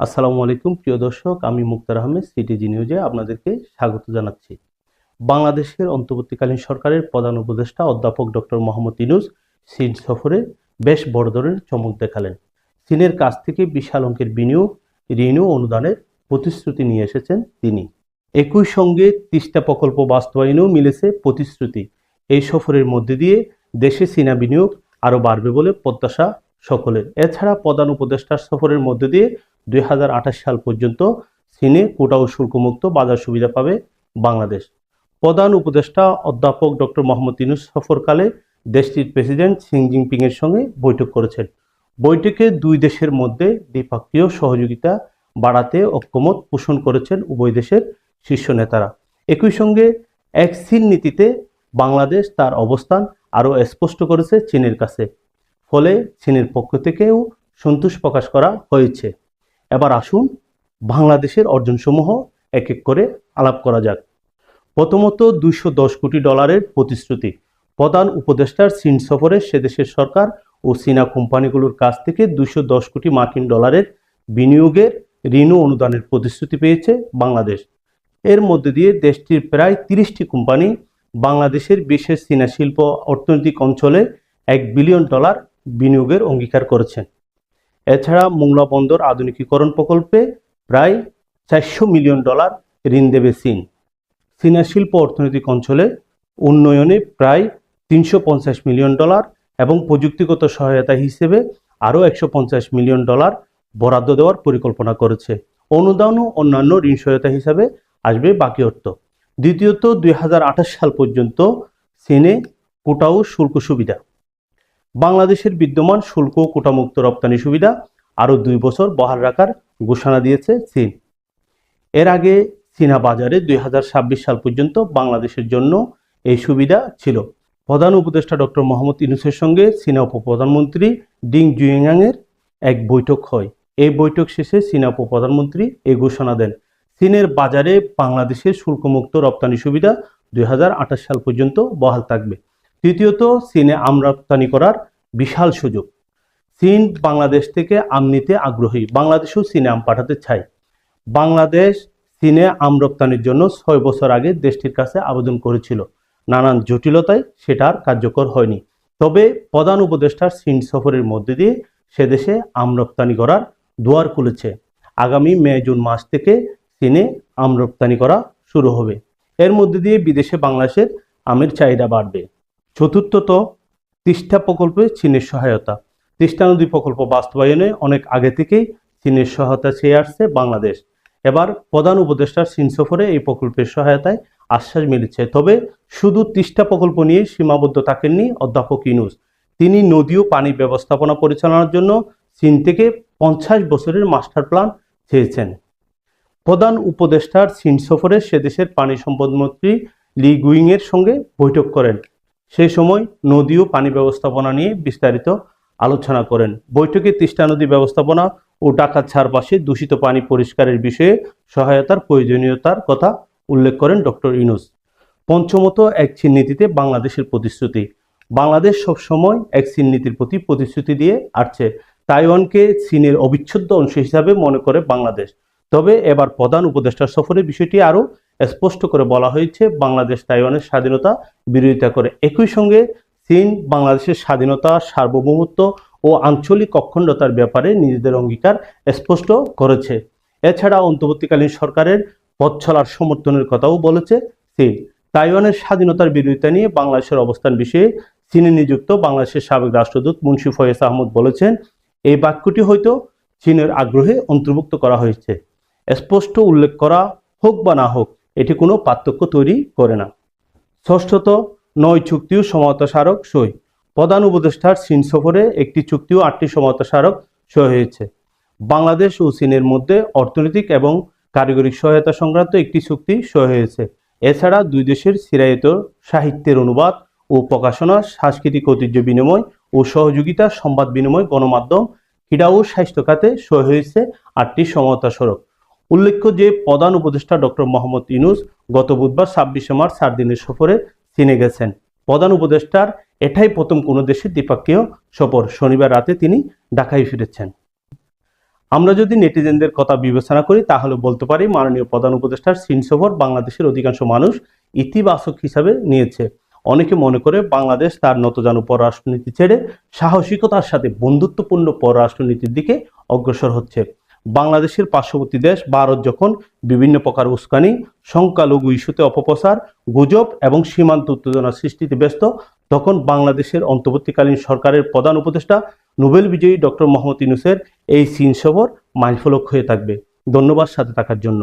আসসালামু আলাইকুম, প্রিয় দর্শক, আমি মুক্তার আহমেদ সিটিজি নিউজে আপনাদেরকে স্বাগত জানাচ্ছি। বাংলাদেশের অন্তর্বর্তীকালীন সরকারের প্রধান উপদেষ্টা অধ্যাপক ডক্টর মোহাম্মদ ইনুস চীন সফরে বেশ বড় ধরনের চমক দেখালেন। চীনের কাছ থেকে বিশাল অঙ্কের বিনিয়োগ ঋণ ও অনুদানের প্রতিশ্রুতি নিয়ে এসেছেন তিনি। একই সঙ্গে তিস্তা প্রকল্প বাস্তবায়নেও মিলেছে প্রতিশ্রুতি। এই সফরের মধ্যে দিয়ে দেশে চীনা বিনিয়োগ আরও বাড়বে বলে প্রত্যাশা সকলের। এছাড়া প্রধান উপদেষ্টার সফরের মধ্যে দিয়ে দুই হাজার আঠাশ সাল পর্যন্ত চীনে কোটা ও শুল্কমুক্ত বাজার সুবিধা পাবে বাংলাদেশ। প্রধান উপদেষ্টা অধ্যাপক ডক্টর মোহাম্মদ ইউনুস সফরকালে দেশটির প্রেসিডেন্ট শি জিনপিং এর সঙ্গে বৈঠক করেছেন। বৈঠকে দুই দেশের মধ্যে দ্বিপাক্ষীয় সহযোগিতা বাড়াতে ঐক্যমত পোষণ করেছেন উভয় দেশের শীর্ষ নেতারা। একই সঙ্গে এক চীন নীতিতে বাংলাদেশ তার অবস্থান আরও স্পষ্ট করেছে চীনের কাছে। ফলে চীনের পক্ষ থেকেও সন্তোষ প্রকাশ করা হয়েছে। এবার আসুন বাংলাদেশের অর্জনসমূহ এক এক করে আলাপ করা যাক। প্রথমত দুইশো দশ কোটি ডলারের প্রতিশ্রুতি। প্রধান উপদেষ্টার চীন সফরে সে দেশের সরকার ও চীনা কোম্পানিগুলোর কাছ থেকে দুইশো দশ কোটি মার্কিন ডলারের বিনিয়োগের ঋণ অনুদানের প্রতিশ্রুতি পেয়েছে বাংলাদেশ। এর মধ্যে দিয়ে দেশটির প্রায় তিরিশটি কোম্পানি বাংলাদেশের বিশেষ চীনা শিল্প অর্থনৈতিক অঞ্চলে এক বিলিয়ন ডলার বিনিয়োগের অঙ্গীকার করেছেন। এছাড়া মোংলা বন্দর আধুনিকীকরণ প্রকল্পে প্রায় চারশো মিলিয়ন ডলার ঋণ দেবে চীন। চীনা শিল্প অর্থনৈতিক অঞ্চলে উন্নয়নে প্রায় তিনশো পঞ্চাশ মিলিয়ন ডলার এবং প্রযুক্তিগত সহায়তা হিসেবে আরও একশো পঞ্চাশ মিলিয়ন ডলার বরাদ্দ দেওয়ার পরিকল্পনা করেছে। অনুদান ও অন্যান্য ঋণ সহায়তা হিসাবে আসবে বাকি অর্থ। দ্বিতীয়ত, দুই হাজার আঠাশ সাল পর্যন্ত চীনে কোটাও শুল্ক সুবিধা। বাংলাদেশের বিদ্যমান শুল্ক কোটামুক্ত রপ্তানি সুবিধা আরও দুই বছর বহাল রাখার ঘোষণা দিয়েছে চীন। এর আগে চীনা বাজারে দুই হাজার ছাব্বিশ সাল পর্যন্ত বাংলাদেশের জন্য এই সুবিধা ছিল। প্রধান উপদেষ্টা ডক্টর মোহাম্মদ ইনুসের সঙ্গে চীনা উপপ্রধানমন্ত্রী ডিং জুয়েঙ্গাং এক বৈঠক হয়। এই বৈঠক শেষে চীনা উপপ্রধানমন্ত্রী এই ঘোষণা দেন। চীনের বাজারে বাংলাদেশের শুল্কমুক্ত রপ্তানি সুবিধা দুই হাজার আঠাশ সাল পর্যন্ত বহাল থাকবে। তৃতীয়ত, চীনে আম রপ্তানি করার বিশাল সুযোগ। চীন বাংলাদেশ থেকে আম নিতে আগ্রহী। বাংলাদেশও চীনে আম পাঠাতে চায় বাংলাদেশ চীনে আম রপ্তানির জন্য ছয় বছর আগে দেশটির কাছে আবেদন করেছিল। নানান জটিলতায় সেটা আর কার্যকর হয়নি। তবে প্রধান উপদেষ্টার চীন সফরের মধ্যে দিয়ে সে দেশে আম রপ্তানি করার দুয়ার খুলেছে। আগামী মে, জুন মাস থেকে চীনে আম রপ্তানি করা শুরু হবে। এর মধ্যে দিয়ে বিদেশে বাংলাদেশের আমের চাহিদা বাড়বে। চতুর্থত তিস্তা প্রকল্পে চীনের সহায়তা। তিস্তা নদী প্রকল্প বাস্তবায়নে অনেক আগে থেকেই চীনের সহায়তা চেয়ে আসছে বাংলাদেশ। এবার প্রধান উপদেষ্টার চীন সফরে এই প্রকল্পের সহায়তায় আশ্বাস মিলেছে। তবে শুধু তিস্তা প্রকল্প নিয়ে সীমাবদ্ধ থাকেননি অধ্যাপক ইনুস তিনি নদী ও পানি ব্যবস্থাপনা পরিচালনার জন্য চীন থেকে পঞ্চাশ বছরের মাস্টার প্ল্যান চেয়েছেন। প্রধান উপদেষ্টার চীন সফরে সে দেশের পানি সম্পদ মন্ত্রী লি গুইং এর সঙ্গে বৈঠক করেন। সেই সময় নদী ও পানি ব্যবস্থাপনা নিয়ে বিস্তারিত আলোচনা করেন। বৈঠকে তিস্তা নদী ব্যবস্থাপনা ও ডাকাত ছাড়পাশে দূষিত পানি পরিষ্কারের বিষয়ে সহায়তার প্রয়োজনীয়তার কথা উল্লেখ করেন ডক্টর ইনুস পঞ্চমত এক নীতিতে বাংলাদেশের প্রতিশ্রুতি। বাংলাদেশ সবসময় এক চীন নীতির প্রতি প্রতিশ্রুতি দিয়ে আসছে। তাইওয়ানকে চীনের অবিচ্ছেদ্য অংশ হিসাবে মনে করে বাংলাদেশ। তবে এবার প্রধান উপদেষ্টার সফরে বিষয়টি আরও স্পষ্ট করে বলা হয়েছে, বাংলাদেশ তাইওয়ানের স্বাধীনতা বিরোধিতা করে। একই সঙ্গে চীন বাংলাদেশের স্বাধীনতা, সার্বভৌমত্ব ও আঞ্চলিক অখণ্ডতার ব্যাপারে নিজেদের অঙ্গীকার স্পষ্ট করেছে। এছাড়া অন্তর্বর্তীকালীন সরকারের পথ চলার সমর্থনের কথাও বলেছে চীন। তাইওয়ানের স্বাধীনতার বিরোধিতা নিয়ে বাংলাদেশের অবস্থান বিষয়ে চীনে নিযুক্ত বাংলাদেশের সাবেক রাষ্ট্রদূত মুন্সি ফয়েজ আহমদ বলেছেন, এই বাক্যটি হয়তো চীনের আগ্রহে অন্তর্ভুক্ত করা হয়েছে। স্পষ্ট উল্লেখ করা হোক বা না হোক এটি কোনো পার্থক্য তৈরি করে না। ষষ্ঠত, নয় চুক্তিও সমতা স্মারক সই। প্রধান উপদেষ্টার চীন সফরে একটি চুক্তি ও আটটি সমতা স্মারক সই হয়েছে। বাংলাদেশ ও চীনের মধ্যে অর্থনৈতিক এবং কারিগরি সহায়তা সংক্রান্ত একটি চুক্তি সই হয়েছে। এছাড়া দুই দেশের চিরায়ত সাহিত্যের অনুবাদ ও প্রকাশনা, সাংস্কৃতিক ঐতিহ্য বিনিময় ও সহযোগিতা, সংবাদ বিনিময়, গণমাধ্যম, ক্রীড়া ও স্বাস্থ্য খাতে সই হয়েছে আটটি সমতা সড়ক উল্লেখ্য যে প্রধান উপদেষ্টা ডক্টর মোহাম্মদ ইনুস গত বুধবার ছাব্বিশে মার্চ চার দিনের সফরে চীনে গেছেন। প্রধান উপদেষ্টার এটাই প্রথম কোনো দেশের দ্বিপাক্ষীয় সফর। শনিবার রাতে তিনি ঢাকায় ফিরেছেন। আমরা যদি নেটিজেনদের কথা বিবেচনা করি, তাহলে বলতে পারি মাননীয় প্রধান উপদেষ্টার চীন সফর বাংলাদেশের অধিকাংশ মানুষ ইতিবাচক হিসাবে নিয়েছে। অনেকে মনে করে বাংলাদেশ তার নতজানু পররাষ্ট্রনীতি ছেড়ে সাহসিকতার সাথে বন্ধুত্বপূর্ণ পররাষ্ট্রনীতির দিকে অগ্রসর হচ্ছে। বাংলাদেশের পার্শ্ববর্তী দেশ ভারত যখন বিভিন্ন প্রকার উস্কানি, সংখ্যালঘু ইস্যুতে অপপ্রচার, গুজব এবং সীমান্ত উত্তেজনা সৃষ্টিতে ব্যস্ত, তখন বাংলাদেশের অন্তর্বর্তীকালীন সরকারের প্রধান উপদেষ্টা নোবেল বিজয়ী ডক্টর মোহাম্মদ ইনুসের এই সিন সফর মাইলফলক হয়ে থাকবে। ধন্যবাদ সাথে থাকার জন্য।